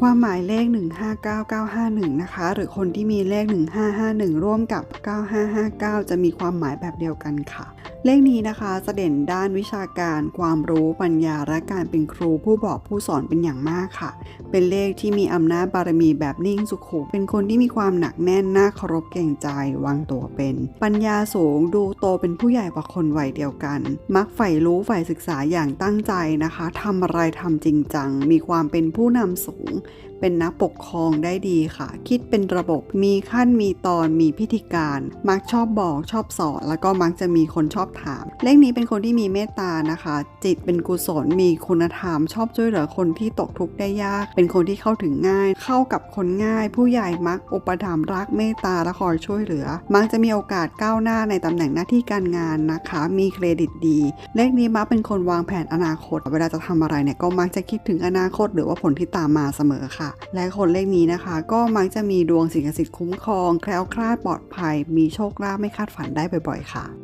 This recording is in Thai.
ความหมายเลข 159951 นะคะ หรือคนที่มีเลข 1551 ร่วมกับ 9559 จะมีความหมายแบบเดียวกันค่ะ เลขนี้นะคะจะเด่นด้านวิชาการความรู้ปัญญาและการเป็นครูผู้บอกผู้สอนเป็นอย่างมากค่ะ เป็นเลขที่มีอำนาจบารมีแบบนิ่งสุขุมเป็นคนที่มีความหนักแน่นน่าเคารพเกรงใจวางตัวเป็น ปัญญาสูงดูโตเป็นผู้ใหญ่กว่าคนวัยเดียวกัน มักใฝ่รู้ใฝ่ศึกษาอย่างตั้งใจนะคะทำอะไรทำจริงจัง มีความเป็นผู้นำสูง เป็นนักปกครองได้ดีค่ะ คิดเป็นระบบมีขั้นมีตอนมีพิธีการ มักชอบบอกชอบสอน แล้วก็มักจะมีคนชอบถาม เลขนี้เป็นคนที่มีเมตตานะคะ จิตเป็นกุศลมีคุณธรรม ชอบช่วยเหลือคนที่ตกทุกข์ได้ยาก เป็นคนที่เข้าถึงง่าย เข้ากับคนง่าย ผู้ใหญ่มักอุปถัมภ์รักเมตตาและคอยช่วยเหลือ มักจะมีโอกาสก้าวหน้าในตำแหน่งหน้าที่การงานนะคะ มีเครดิตดี เลขนี้มักเป็นคนวางแผนอนาคต เวลาจะทำอะไรเนี่ยก็มักจะคิดถึงอนาคต หรือว่าผลที่ตามมาเสมอค่ะและคนเลขนี้นะคะ ก็มักจะมีดวงสิ่งศักดิ์สิทธิ์คุ้มครอง แคล้วคลาดปลอดภัย มีโชคลาภไม่คาดฝันได้บ่อยๆค่ะ